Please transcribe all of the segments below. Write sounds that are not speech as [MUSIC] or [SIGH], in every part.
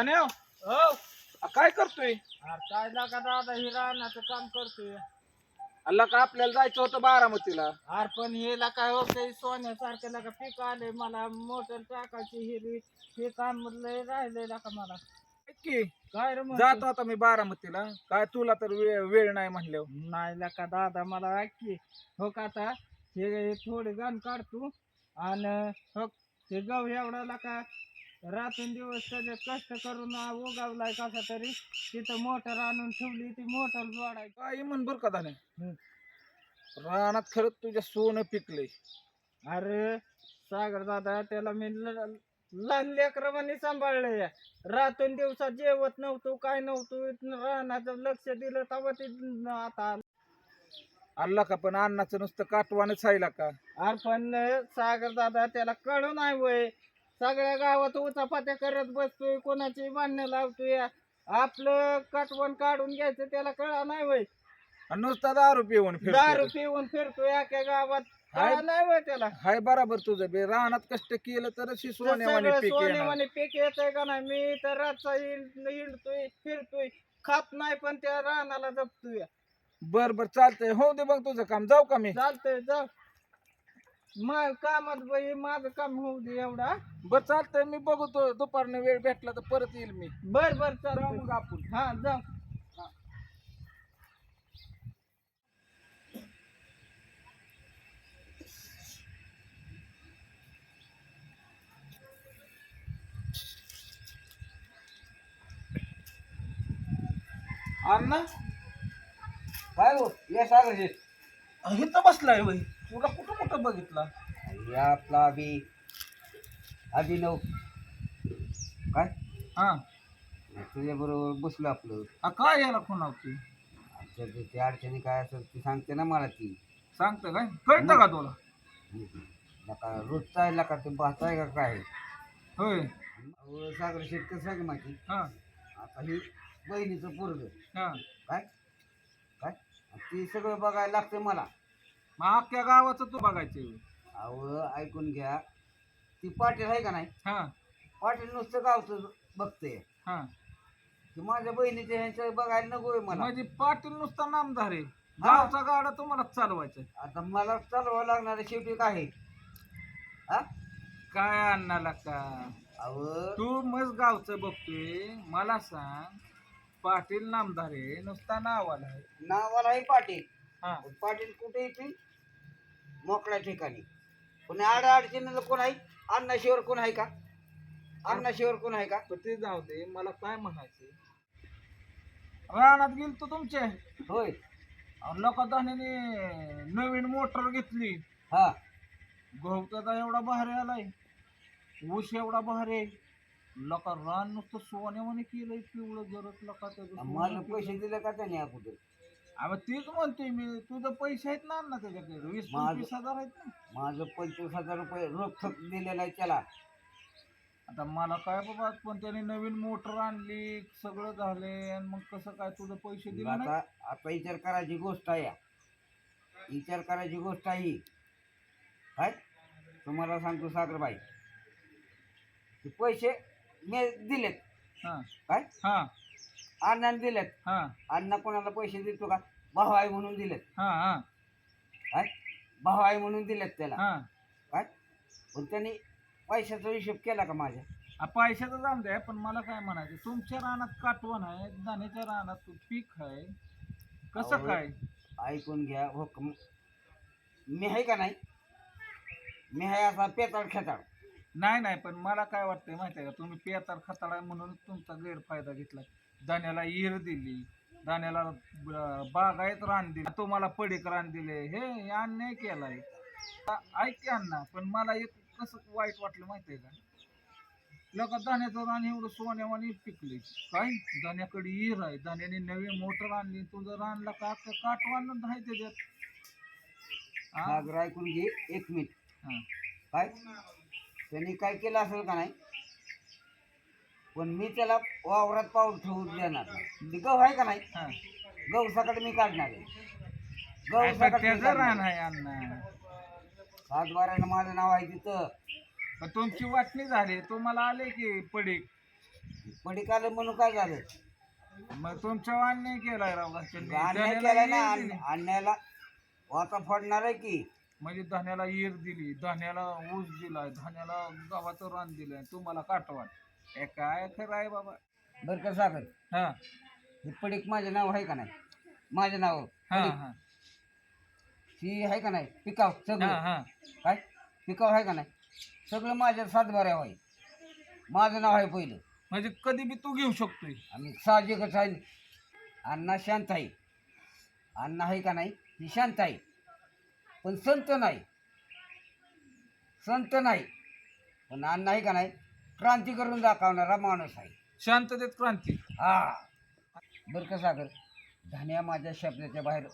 धन्या हो. काय करतोय? काय लागा दादा हे रानाचं काम करतोय. अल्ला का आपल्याला जायचं होतं बारामतीला. अरे पण हेला काय होतंय सोन्यासारखं लागा पीक आले मला मोटर टाकायची हिरी हे काम लय राहिलंय लागा मला. की काय रे? जातो आता मी बारामतीला. काय तुला तर वेळ वेळ नाही म्हणल्यावर. नाही लाका दादा मला ऐकी हो का आता हे थोडे गाण काढतो आणि हो ते गव एवढा लाका रातून दिवस त्याचे कष्ट करून उगावलाय कसा तरी. तिथं मोटर आणून ठेवली ती मोटर जोडायची. काय म्हण बर का हम्म. रानात खरंच तुझ्या सोनं पिकलंय. अरे सागर दादा त्याला मी ल- लहान लेकरावानी सांभाळलंय. रातून दिवसात जेवत नव्हतो काय नव्हतो रानाचं लक्ष दिलं तेव्हा ते आता आलं. अल्ला का पण अन्नाचं नुसतं काटवानच आहे का? अरे पण सागर दादा त्याला कळू नाही वय. सगळ्या गावात उचापात्या करत बसतोय कोणाची भांडणं लावतोय. आपलं कटवण काढून घ्यायचं त्याला कळा नाही वय आणि नुसता दारू पिऊन दारू. पिऊन फिरतोय अख्या गावात. कळा नाही वय त्याला. हाय बराबर तुझं बे. रानात कष्ट केलं सोन्यावानी सगळं पीक येणार. सोन्यावानी पीक येतंय का नाही? मी तर रातचा हिंड- हिंडतोय फिरतोय. खात नाही पण त्या रानाला जपतोय. बर बर चालतंय. हो दे बघ तुझं काम. जाऊ का मी? चालतंय जा मग कामात बाई माझं काम होऊ दे एवढा. बर चालतंय मी बघतो. दुपारनं वेळ भेटला तर परत येईल मी. बर बर जाऊ मग आपण. हा जा अण्णा काय हो? या सागर इथं बसलाय वय तुला कुठं कुठं बघितला? या आपला अभि अभिनव. काय? हा. तुझ्या बरोबर बसलो आपलं. आ, काय याला फोन आवती आमच्या जे ते अडचणी काय असेल ती सांगते ना मला ती. सांगतं काय? कळतं का तुला? नका रोजचा आहे का ते आहे का काय? होय. अहो, सागर आहे का माहिती. हा. आता ही बहिणीचं पोरग. हा. काय? काय? ती सगळं बघायला लागतं मला. मग अख्ख्या गावाचं तू बघायचं अहो ऐकून घ्या. ती पाटील आहे का नाही? हा. पाटील नुसतं गावचं बघते हा. की माझ्या बहिणीच्या ह्यांचं बघायला नको आहे मला. म्हणजे पाटील नुसता नामधार आहे. गावचा गाडा तुम्हालाच चालवायचा आता मला चालवावं लागणार आहे. शेवटी काय आहे? हा? काय आणणार का? अहो. तू मस्त गावचं बघतोय. मला सांग पाटील नामधार आहे. नुसता नावाला आहे. नावाला आहे पाटील. हा. पाटील कुठे येते मोकळ्या ठिकाणी. कोणी आड अडचणीला कोण आहे? अन्नाशिवर कोण आहे का? अन्नाशिवर कोण आहे का? पण ते जाऊ दे मला काय म्हणायचं? रानात गेल तो तुमचे. होय. लोक धान्याने नवीन मोटर घेतली. हा. गहू त्याचा एवढा भारी आलाय. ऊस एवढा भारी आहे लोक रान नुसतं सोन्यावाने केलंय पिवळं जरत लोक मला पैसे दिले का त्याने अगोदर? अगं तीच म्हणतोय मी तुझं पैसे आहेत ना अण्णा त्याच्याकडे? वीस माझं- पंचवीस हजार आहेत ना. माझं पंचवीस हजार रुपये रोख दिलेला आहे त्याला. आता मला काय बाबा पण त्याने नवीन मोटर आणली सगळं झाले आणि मग कसं काय तुझं पैसे दिले नाही आता आता विचार करायची गोष्ट आहे. विचार करायची गोष्ट आहे ही. काय तुम्हाला सांगतो सागरबाई. ते पैसे मी दिलेत. हा. काय हा. अण्णाने दिलेत. हा. अण्णा कोणाला पैसे देतो का? भाऊ आहे म्हणून दिलेत. हा हा. काय? भाऊ आहे म्हणून दिलेत त्याला. हा. काय? पण त्यांनी पैशाचा हिशोब केला का माझ्या? आ, पैशाचं जाऊन द्या पण मला काय म्हणायचं? तुमच्या रानात काटवण आहे दाण्याच्या रानात पीक आहे. कसं अहो, काय? ऐकून घ्या हो मी आहे का नाही? मी आहे असा पेताळ खेताळ. नाही नाही पण मला काय वाटतंय माहिती आहे का? तुम्ही पेतार खताळा म्हणून तुमचा गैरफायदा घेतला दाण्याला इर दिली. दाण्याला ब- बागायत रान दिली. तुम्हाला पडीक रान दिले. हे अन्याय केलाय. आ- ऐक की अण्णा पण मला एक कसं वाईट वाटलं माहिती आहे का? लोक दाण्याचं रान एवढं सोन्यावानी पिकले काय? दाण्याकडे इर आहे. दाण्याने नवी मोटर आणली. तुझं रानला का काटवान आहे त्याच्यात? ऐकून घे एक मिनिट. हा. काय? त्यांनी काय केलं असेल का नाही? पण मी त्याला वावरात पाऊल ठेवून देणार नाही. ते गहू आहे का नाही? हा. गहू सकाळी मी काढणार आहे. गहू पण सकाळी मी त्याचं काढणार रान आहे. आहे अण्णा. सात बारानं माझं नाव आहे तिथं. पण तुमची वाटणी झाली. तुम्हाला आले की पडीक? पडीक आलं म्हणून काय झालं? मग तुमच्या अन्याय केलाय राव घरच्यांनी. अन्याय धान्याला केला ना ईर वाचा फोडणार आहे की? म्हणजे धान्याला ईर दिली धान्याला ऊस दिलाय धान्याला गव्हाचं रान दिलंय. तुम्हाला काटवाट हे काय खरं आहे बाबा? बरं का सागर? हा. हे पडीक माझे नाव आहे का नाही? माझे नाव हा हा. ही आहे का नाही? पिकाव हा सगळं. हा काय? पिकाव आहे का नाही? सगळं माझ्या सातबाऱ्या आहे. माझं नाव आहे पहिलं. म्हणजे कधी बी तू घेऊ शकतोय. आणि साहजिकच आहे. अण्णा शांत आहे. अण्णा आहे का नाही? ही शांत आहे. पण संत नाही. संत नाही. पण अण्णा आहे का नाही? क्रांती करून दाखवणारा माणूस आहे. शांततेत क्रांती. हा. बरं का सागर? धान्या माझ्या शब्दाच्या बाहेर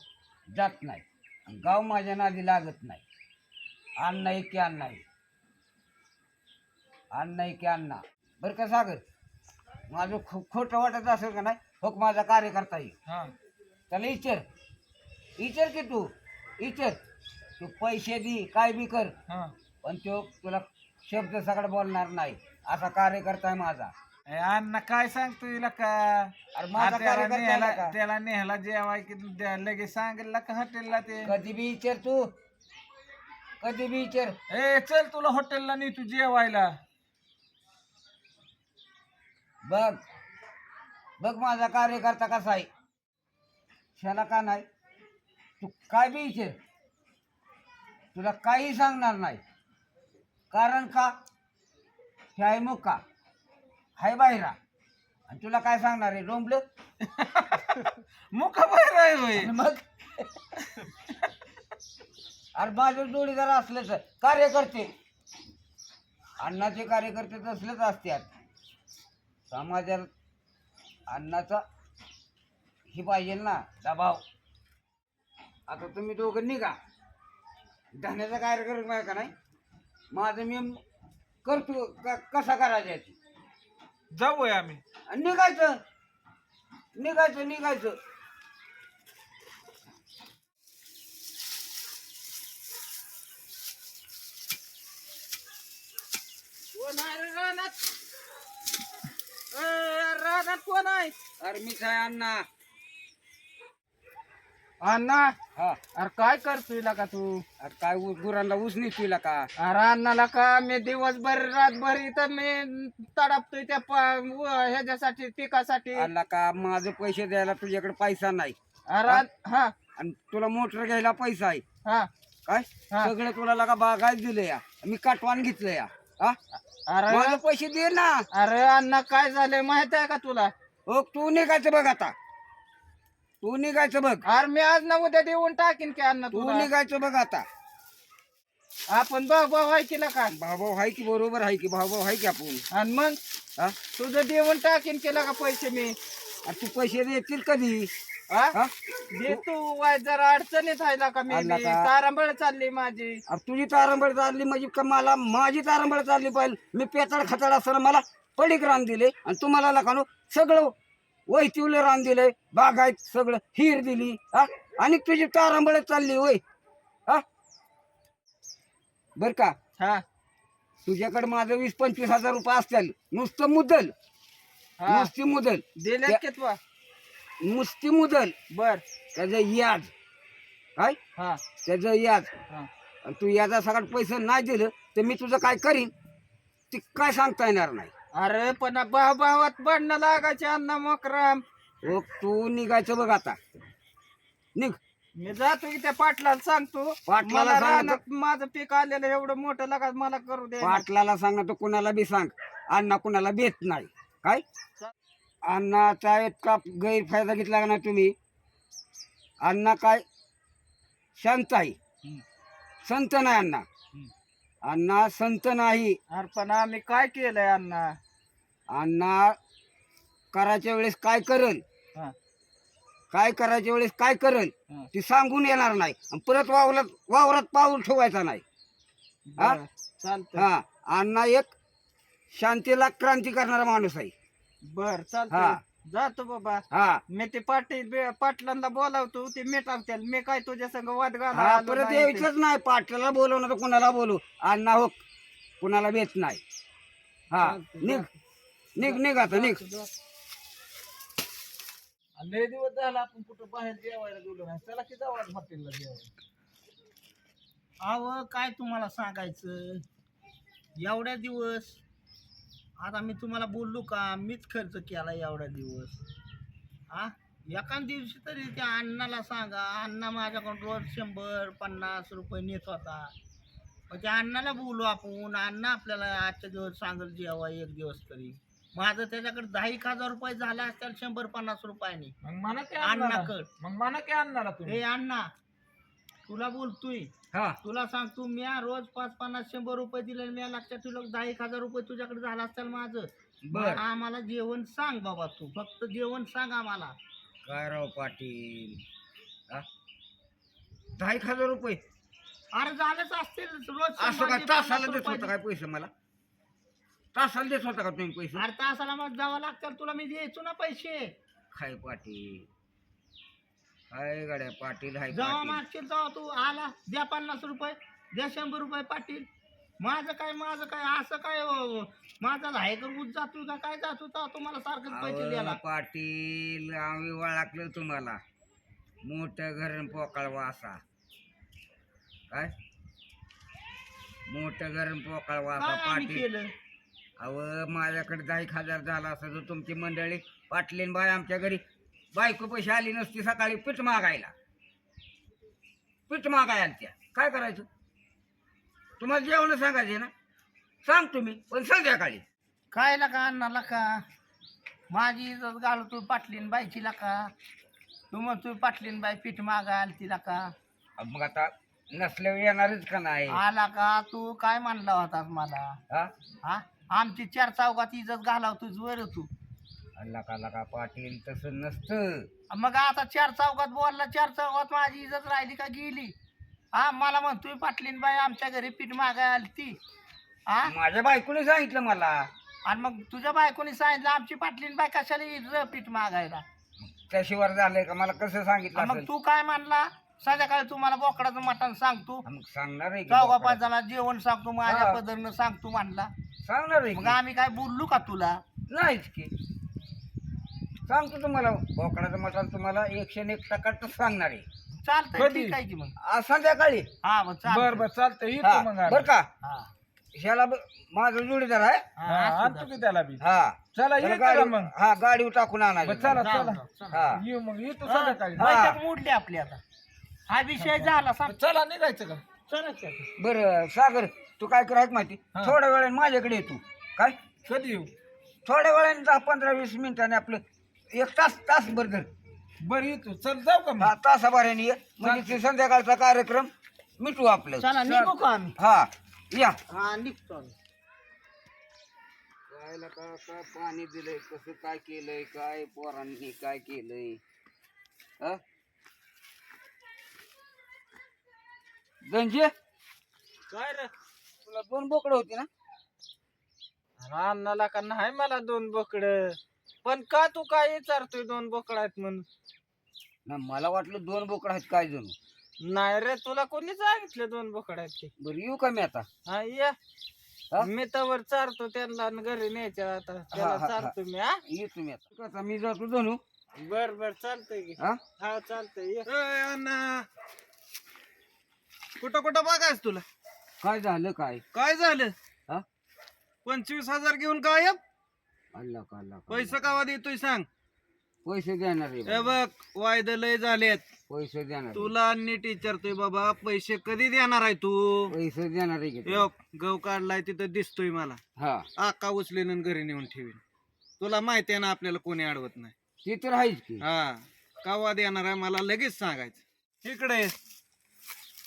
जात नाही. आणि गाव माझ्या नादी लागत नाही. अण्णा आहे की अण्णा आहे. अण्णा आहे की अण्णा बरं का सागर? माझं खो खोटं वाटत असेल का नाही? हो माझा कार्यकर्ता येईल हा. त्याला इचर. इचर की तू? इचर. तू पैसे दे काय बी कर. हा. पण तो तुला शब्द सगळं बोलणार नाही. असा कार्यकर्ता आहे माझा. ए, अण्णा काय सांगतो हिला का? अरे माझा आ, त्याला कार्यकर्ता आहे नेहाला का? त्याला नेहाला जेवाय की द्या- लगेच सांगितलं का हॉटेलला ते? कधी बी विचार तू. कधी बी विचार. ए चल तुला हॉटेलला नाही तू जेवायला. बघ. बघ माझा कार्यकर्ता कसा आहे. त्याला का नाही? तू काय बी विचार. तुला काही सांगणार नाही. कारण का? हे आहे मुक्का. हाय बाहेरा आणि तुला काय सांगणार आहे? डोंबलं [LAUGHS] मुका बाहेर आहे होय. मग? अरे माझं जोडीदार असलेच. कार्यकर्ते. अण्णाचे कार्यकर्ते तसलेच असतात समाजात अण्णाचा ही पाहिजे ना दबाव. आता तुम्ही दोघं निघा. धान्याचा कार्यक्रम आहे का नाही? माझं मी करतो क- कसा करायचा आहे ते. जाऊया आम्ही. आणि निघायचं. निघायचं निघायचं. कोण आहे रे रानात? रानात कोण आहे? अरे मी काय अण्णा? अण्णा हा. अरे काय करतोय का तू? अरे काय ऊस गुरांना ऊस निघतोय का? अरे अण्णाला का मी दिवसभर रातभर इथं मी तडपतोय त्या प- व- ह्याच्यासाठी पिकासाठी? आला का माझं पैसे द्यायला तुझ्याकडे पैसा नाही. अरे हा? आणि तुला मोटर घ्यायला पैसा आहे. हा. काय? हा. सगळं तुला लगा बागायच दिलं या. मी काटवान घेतलं या. हा? अरे माझे पैसे दे ना. अरे अण्णा काय झालंय माहीत आहे का तुला? हो तू निघायचं बघ आता. तू निघायचं बघ. अरे मी आज ना उद्या देऊन टाकीन की अण्णा तू तुला. निघायचं बघ आता. आपण भाऊ भाऊ आहे की का भाऊ आहे की बरोबर आहे की भाऊ आहे की आपण. आणि मग? हा? तुझं देऊन टाकीन केला का पैसे मी? अरे तू पैसे देतील कधी? हा? हा? दे तू वाय जरा अडचणीत आहे का मी. आला बी. का? तारांबळ चालली माझी. अरे तुझी तारंबळ चालली म्हणजे का मला माझी तारंबळ चालली पाहिजे. मी पेताड खताड असताना मला पडीक रान दिले आणि तुम्हाला लकानो सगळं वैतिवलं रान दिलंय बागायत सगळं हिर दिली हा? आणि तुझी तारंबळ चालली होय हा? बर का? हा. तुझ्याकडे माझं वीस पंचवीस हजार रुपये असतील. नुसतं मुदल. हा. नुसती मुदल. की नुसती मुदल. बर. त्याचं याज काय हा. त्याचं याज हा. आणि तू याचा सगळं पैसे नाही दिलं तर मी तुझं काय करीन? ते काय सांगता येणार नाही? अरे पण भाव भावात भांडणं लागायचे अण्णा मकराम हो तू निघायचं बघ आता. निघ. मी जातो की त्या पाटलाला सांगतो. पाटलाला मला सांग रानात माझं पीक आलेलं एवढं मोठं लागा मला करू दे. पाटलाला सांग तर कुणाला बी सांग. अण्णा कुणाला बेत नाही. काय? अण्णाचा इतका गैरफायदा घेतला का ना तुम्ही? अण्णा काय? शांत आहे. संत नाही अण्णा. अण्णा संत नाही. अरे पण आम्ही काय केलंय अण्णा? अण्णा करायच्या वेळेस काय करल हा, काय करायच्या वेळेस काय करल हा. ती सांगून येणार नाही. आणि परत वावरात वावरात पाऊल ठेवायचा नाही. हा? बरं, चालतंय. हा. अण्णा एक शांतीला क्रांती करणारा माणूस आहे. बर हा. चालतंय जातो बाबा. हा. मी ते पाटील बे- पाटलांना बोलावतो ते मिटावतील मी काय तुझ्या संग वाद घाला हा आलो परत नाही ते. यायचंच नाही. पाटलाला बोलवणार तर कुणाला बोलू? अण्णा हो कुणाला बेत नाही. हा. चालतंय, निघ. निघ निघ आता निघ. लय दिवस झाला आपण कुठं बाहेर जेवायला गेलो नाही. चला की जाऊ आज हॉटेलला जेवायला. अव काय तुम्हाला सांगायचं? एवढ्या दिवस? आता मी तुम्हाला बोललो का? मीच खर्च केला एवढ्या दिवस. हा एका दिवशी तरी त्या अण्णाला सांगा. अण्णा माझ्याकडून रोज शंभर पन्नास रुपये नेत होता. मग त्या अण्णाला बोलू आपण. अण्णा आपल्याला आजच्या दिवस सांगेल जेवा एक दिवस तरी. माझं त्याच्याकडे दहा एक हजार रुपये झाला असतील शंभर पन्नास रुपयाने. मग मला काय अण्णा आणणार. कळ मग मला काय आणणार हे तुम्ही अण्णा तुला बोलतोय. हा. तुला सांगतो मी रोज पाच पन्नास शंभर रुपये दिले मी लक्षात ठेवलं दहा एक हजार रुपये तुझ्याकडे झाला असेल माझं. बर. आम्हाला जेवण सांग बाबा तू. फक्त जेवण सांग आम्हाला. काय राव पाटील? हा? दहा एक हजार रुपये. अरे झालंच असतील रोज असं शंभर काय ते तासाला पन्नास देत होता. काय पैसे मला? तासाला देत होता का तुम्ही पैसे? अरे तासाला मग जावं लागतं. तुला मी द्यायचो ना पैसे. काय पाटील. काय गाड्या पाटील हाय जेव्हा पाटील. मागशील तेव्हा तू. आला. द्या पन्नास रुपये. द्या शंभर रुपये पाटील. माझं काय माझं काय असं काय अं, माझा हायकर उच जातो का? काय जातो तेव्हा तुम्हाला सारखंच पैसे अहो, द्यायला. पाटील आम्ही वळखलं तुम्हाला. मोठं घर पोकाळ वासा काय? मोठं घर पोकाळ वासा काय आम्ही पाटील. केलं? अव माझ्याकडे दहा एक हजार झाला असं तर तुमची मंडळी पाटलीन बाय आमच्या घरी बायको पैसे आली नसती सकाळी पीठ मागायला. पीठ मागाय आलत्या. काय करायचं? तुम्हाला जेवण सांगायचे ना? सांग तुम्ही पण संध्याकाळी. काय लका अन्नाला का माझी इज्जत घालतो पाटलीन बायची का तू म्हणतो पाटलीन बाई पीठ मागा आलती का अहो, मग आता नसल्यावर येणारच का नाही? आला का तू काय म्हणला होतास मला? हा? हा? आमची चार चौकात इज्जत घालावतोस वर तू. अल्ला का लका पाटील तसं नसतं. मग आता चार चौकात बोलला चार चौकात माझी इज्जत राहिली का गेली? हा मला म्हणतोय पाटलीन बाई आमच्या घरी पीठ मागाय आली ती. हा? माझ्या बायकोने सांगितलं मला. आणि मग तुझ्या बायकोनी सांगितलं आमची पाटलीन बाई कशाला येईल रे पीठ मागायला? त्याशिवाय झालंय का? मला कसं सांगितलं आणि मग असेल? तू काय म्हणला? संध्याकाळी तू मला बोकडाचं मटण सांगतो. मग सांगणार आहे की चौघा बोकडाचं? पाच जणांना जेवण सांगतो माझ्या हा. पदरनं सांगतो म्हणला. सांगणार आहे मग की? आम्ही काय बोललो का तुला? नाहीच की. सांगतो तुम्हाला बोकडाचं मटण तुम्हाला एकशे एक टक्का सांगणार आहे. चालतंय कधी? ठीक आहे की मग. आज संध्याकाळी? हा मग चालतंय. बर बर चालतं येतो हा, मग आम्ही. बर का? हा. ह्याला ब- माझं जोडीदार आहे. हा, हा, आणतो. की त्याला बी. हा. चला त्याला येतो का गाडी मग? हा गाडीवर टाकून बरं, आणायचं चला जाऊ, चला. चला. हा. येऊ मग येतो हा, संध्याकाळी. हा. बैठक मोडली आपली आता. हा विषय झाला सांग. चला निघायचं का? चला चला. बरं सागर. तू काय करायचं माहिती? हा. थोड्या वेळाने माझ्याकडे येतो काय? कधी येऊ? थोड्या वेळाने दहा पंधरा वीस मिनिटाने आपलं एक तास तासभर धर बर येतो. चल जाऊ का हा मग तासाभराने ये. म्हणजे ते संध्याकाळचा कार्यक्रम मिटू आपलं. चला निघू का आम्ही? हा या. हा निघतो आम्ही. का पाणी दिलंय? कसं काय केलंय? काय पोरांनी काय केलंय? हा? गंजे? काय रे? तुला दोन बोकडं होती ना. अन्नाला का नाही मला दोन बोकड. पण का तू काय विचारतोय दोन बोकड आहेत म्हणून? ना मला वाटलं दोन बोकडं आहेत काय जणू नाही रे तुला कोणी सांगितलं दोन बोकड आहेत ते? बरं येऊ का मी आता? हा ये. हा? मी तर चारतो त्यांना आणि घरी न्यायच्या आता. हा, त्याला हा, चारतो मी हा? ये तुम्ही आता. आता मी जातो जणू बर बर चालतंय की. हा? हा चालतंय ये. अण्णा. कुठं कुठं बघायच तुला? काय झालं काय? काय झालं? हा? पंचवीस हजार घेऊन गायब? अल्ला का अल्ला का. पैसे कावा देतोय सांग? पैसे देणार रे हे बाबा. बघ वायदे लय झालेत. पैसे देणार रे. तुला नीट विचारतोय बाबा पैसे कधी देणार आहे तू? पैसे देणार रे? यो, गहू काढलाय तिथं दिसतोय मला. हा. आका उचलेन आणि घरी नेऊन ठेवीन. तुला माहिती आहे ना आपल्याला कोणी अडवत नाही. ते तर आहेच की. हा. कावा देणार आहे मला लगेच सांगायचं. इकडे ये.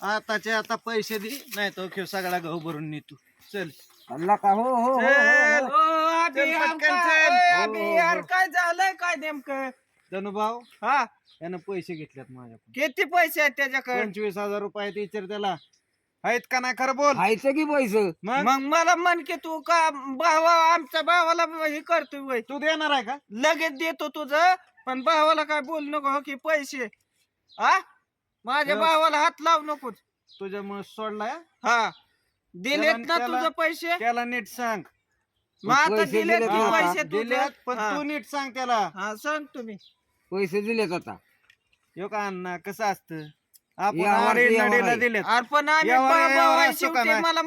आताचे आता पैसे दे नाही तर खेळ सगळा गहू भरून नेतो. चल. अल्ला का? हो हो, हो, हो, चल. हो. चल पटकन चल. अबे यार, काय झालंय काय नेमकं? धनुभाऊ हा? यानं पैसे घेतल्यात माझ्याकडून. किती पैसे आहेत त्याच्याकडे? पंचवीस हजार रुपये आहेत विचार त्याला. आहेत का नाही खरं बोल? खायचं की पैसे? मग? मग मला म्हण की तू का भावा आमच्या भावाला हे करतोय वय. तू देणार आहे का? लगेच देतो तुझं पण भावाला काय बोल नको हो की पैसे. हा? माझ्या. भावाला हात लावू नको तुझ्यामुळे सोडलाय हा दिलेत ना त्याला- तुझं पैसे त्याला नीट सांग मग आता पैसे दिले दिले की का? पैसे दिल्यात. पण हा. तू नीट सांग त्याला हा सांग तुम्ही पैसे दिलेत आता यो का अण्णा कसं असतं आपण यावर आडे ते यावर नडीला आहे. दिलेत अरे पण आम्ही यावर भाऊ- आहे, भाऊ यावर आहे, असं का शेवटी नाही? मला अरे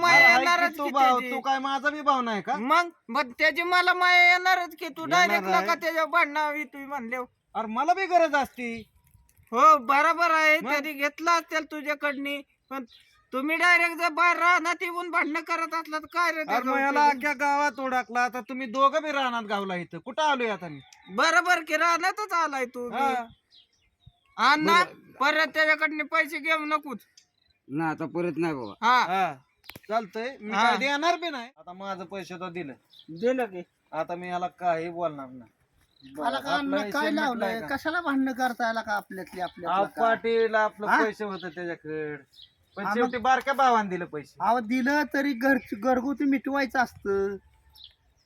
की तू भाऊ त्याची. तू काय माझा बी भाऊ नाही का मग मग त्याची मला माया येणारच की तू येणार डायरेक्ट आहे. नका त्याच्या भांडणा तुम्ही म्हणले अरे मला बी गरज असती हो बरोबर आहे. मग? त्यांनी घेतलं असेल तुझ्याकडनी पण तुम्ही डायरेक्ट जर बाहेर राहणार येऊन भांडणं करत असला तर काय रे अरे त्याचा मग याला उपयोग? अख्ख्या गावात ओळखला आता तुम्ही दोघं बी राहणार गावला इथं. कुठं आलोय आता मी? बरोबर की राहण्यातच आलाय तू. हा. अण्णा परत त्याच्याकडनं पैसे घेऊ नकोच ना आता परत नाही बाबा. हा. हा. चालतंय. मी हा. काय देणार बी नाही. आता माझं पैसे तर दिलं. दिलं की. आता मी याला काही बोलणार नाही. मला का आपला विषय काय मिटलाय का? कशाला भांडणं करता याला का आपल्यातली आपल्या पाटील आपलं हा? पैसे होते त्याच्याकडे. पण हा, मग- शेवटी बारक्या भावाने दिलं पैसे. अहो दिलं तरी घर घरगुती मिटवायचं असतं.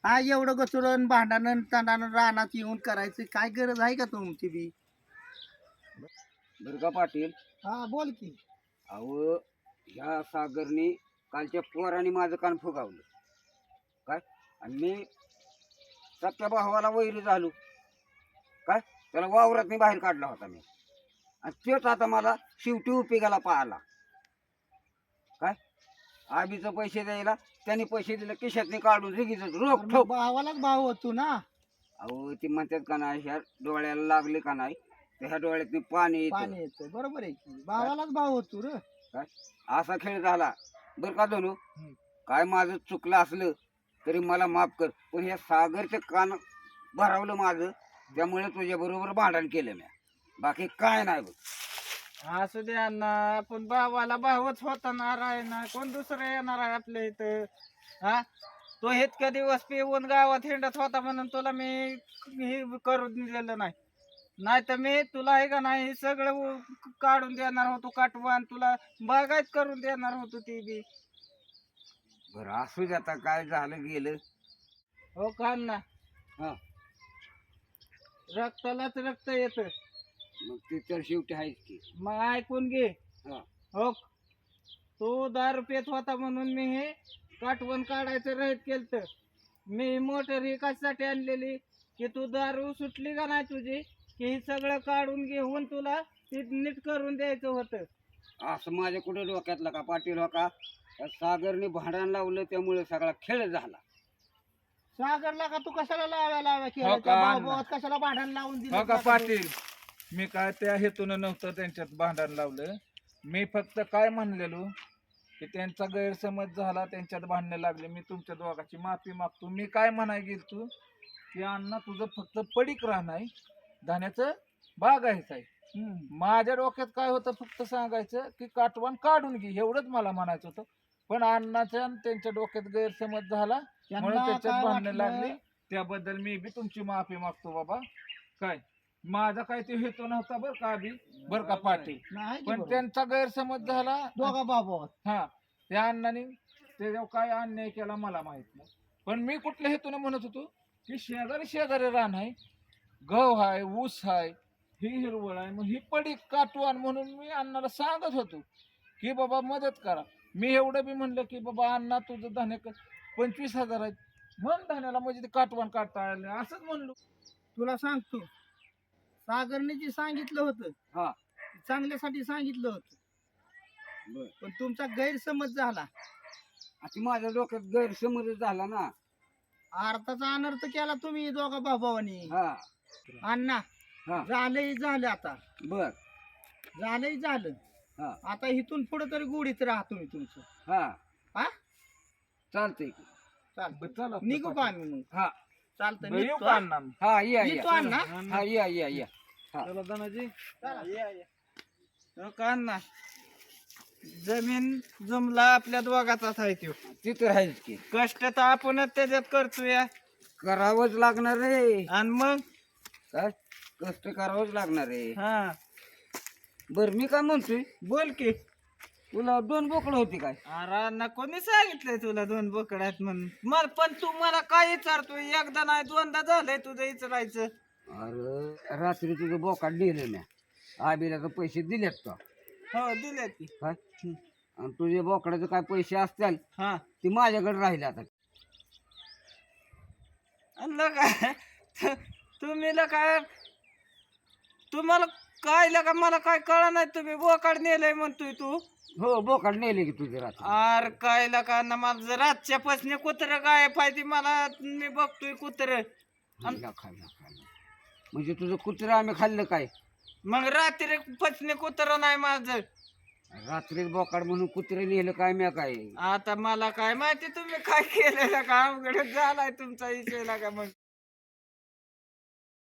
हा एवढं गचुरण भांडणं तणानं रानात येऊन करायचं काय गरज आहे का तुमची बी? बरं का पाटील? हा बोल की. अहो ह्या सागरने कालच्या पोराने माझं कान फुगावलं. काय? आणि मी सख्या भावाला वैरी झालो. काय? त्याला वावरात बाहेर काढला होता मी. आणि तेच आता मला शेवटी उपयोगाला पाहिला. काय? आबीचं पैसे द्यायला त्यांनी पैसे दिले खिशातनी काढून रिगीच रोख ठोक भावालाच भाव होतो ना? अहो ती म्हणतात का नाही ह्या डोळ्याला लागले का नाही तर ह्या डोळ्यातनी पाणी पाणी येतं. बरोबर आहे की? भावालाच भाव होतो रे. असा खेळ झाला. बर का दोनू काय माझं चुकलं असलं तरी मला माफ कर. पण ह्या सागरचं कान भरावलं माझं. त्यामुळे तुझ्या बरोबर भांडण केलं मी बाकी काय नाही बघ. असू दे अण्णा पण भावाला भावच होता ना आहे ना कोण दुसरं येणार आहे आपल्या इथं? हा? तो इतक्या दिवस पिऊन गावात हिंडत होता म्हणून तुला मी हे करून दिलेलं नाही. नाही तर मी तुला आहे का नाही सगळं उ- काढून देणार होतो काटवान तुला बागायत करून देणार होतो ती बी. बरं असू दे आता काय झालं गेलं. हो का अण्णा? हा. रक्तालाच रक्त येतं. मग ते तर शेवटी आहेच की. मग ऐकून घे. हा. हो. तो दारू पेत होता म्हणून मी हे काटवण काढायचं रहित केलत. मी मोटर ही कशासाठी आणलेली? की तू दारू सुटली का नाही तुझी? की हे सगळं काढून घेऊन तुला ते नीट करून द्यायचं होतं. असं माझ्या कुठे डोक्यातलं का पाटील हो का? त्या सागरने भांडण लावलं त्यामुळे सगळा खेळ झाला. सागरला का तू कशाला लावा लावा हो का, त्या? भावाभावात कशाला भांडण लावून दिलं हो का पाटील? मी काय त्या हेतून नव्हतं त्यांच्यात भांडण लावलं. मी फक्त काय म्हणलेलो? की त्यांचा गैरसमज झाला त्यांच्यात भांडणं लागले. मी तुमच्या दोघांची माफी मागतो. मी काय म्हणाय गेल तू की अण्णा तुझं फक्त पडीक राहणार धान्याचं बागायचं आहे हम्म. माझ्या डोक्यात काय होतं फक्त सांगायचं की काटवान काढून घे. एवढंच मला म्हणायचं होतं. पण अण्णाच्या आणि त्यांच्या डोक्यात गैरसमज झाला. म्हणून त्यांना त्याच्यात काय भांडणं वाटलं? लागली. त्याबद्दल मी बी तुमची माफी मागतो बाबा. काय? माझा काय ते हेतू नव्हता बरं का बी बरं का पाटील नाही की पण बरोबर. त्यांचा गैरसमज झाला. दोघा भावाभावात हा. त्या अण्णाने त्याच्यावर काय अन्याय केला मला माहीत नाही. पण मी कुठल्या हेतूने म्हणत होतो? की शेजारी शेजारी रान आहे गव आहे ऊस आहे ही हिरवळ आहे मग ही पडी काटवान म्हणून मी अण्णाला सांगत होतो की बाबा मदत करा. मी एवढं बी म्हणलं की बाबा अण्णा तुझं धान्य पंचवीस हजार आहेत. मन धान्याला म्हणजे ते काटवान काढता आलं. असंच म्हणलो. तुला सांगतो. सागरने जे सांगितलं होतं हा. ते चांगल्यासाठी सांगितलं होतं. बर. पण तुमचा गैरसमज झाला. आता माझ्या डोक्यात गैरसमज झाला ना. अर्थाचा अनर्थ केला तुम्ही दोघा भावाभावानी हा. अण्णा हा. झालंय झालं आता. बर. झालंय झालं. हा. आता इथून पुढे तरी गुढीत राहा तुम्ही तुमचं. हा. हा? चालतंय की. चालतं चला निघू का आम्ही मग? हा. चालतं येऊ निघतो, का हा? अण्णा हा या येतो या अण्णा. हा या या या. चला धनाजी. चला. हो का अण्णा? जमीन जमला आपल्या दोघाचाच आहे त्यो. तिथं आहेच की. कष्ट तर आपणच त्याच्यात करतोय. करावंच लागणार रे. आणि मग? काय कष्ट करावंच लागणार रे. हा. बर मी काय म्हणतोय? बोल की. तुला दोन बोकडं होती काय? अरे ना कोणी सांगितलंय तुला दोन बोकड आहेत म्हणून. मला पण तू मला काय विचारतोय? एकदा नाही दोनदा झालंय तुझं विचारायचं अरे रात्री तुझं बोकाड नेलं म्या. आबीला तर पैसे दिलेत का? हो दिले की. काय आणि तुझे बोकडाचे काय पैसे असतील? हा. ते माझ्याकडे राहिले आता. आणलं काय तुम्ही काय तुम्हाला काय लका मला काय कळा नाही तुम्ही बोकाड नेलंय म्हणतोय तू. हो बोकाड नेले की तुझे रात्री. आर काय लका ना माझं रातच्या पासने कुत्र काय पाहिजे मला मी बघतोय कुत्र. खाल्लं, खाल्लं, खाल्लं. म्हणजे तुझं कुत्रं आम्ही खाल्लं काय? मग रात्री पसने कुत्र नाही माझं. रात्री बोकाड म्हणून कुत्रे नेलं काय म्या काय? आता मला काय माहिती तुम्ही काय केलेलं का अवघड झालाय तुमचा विषय का मग.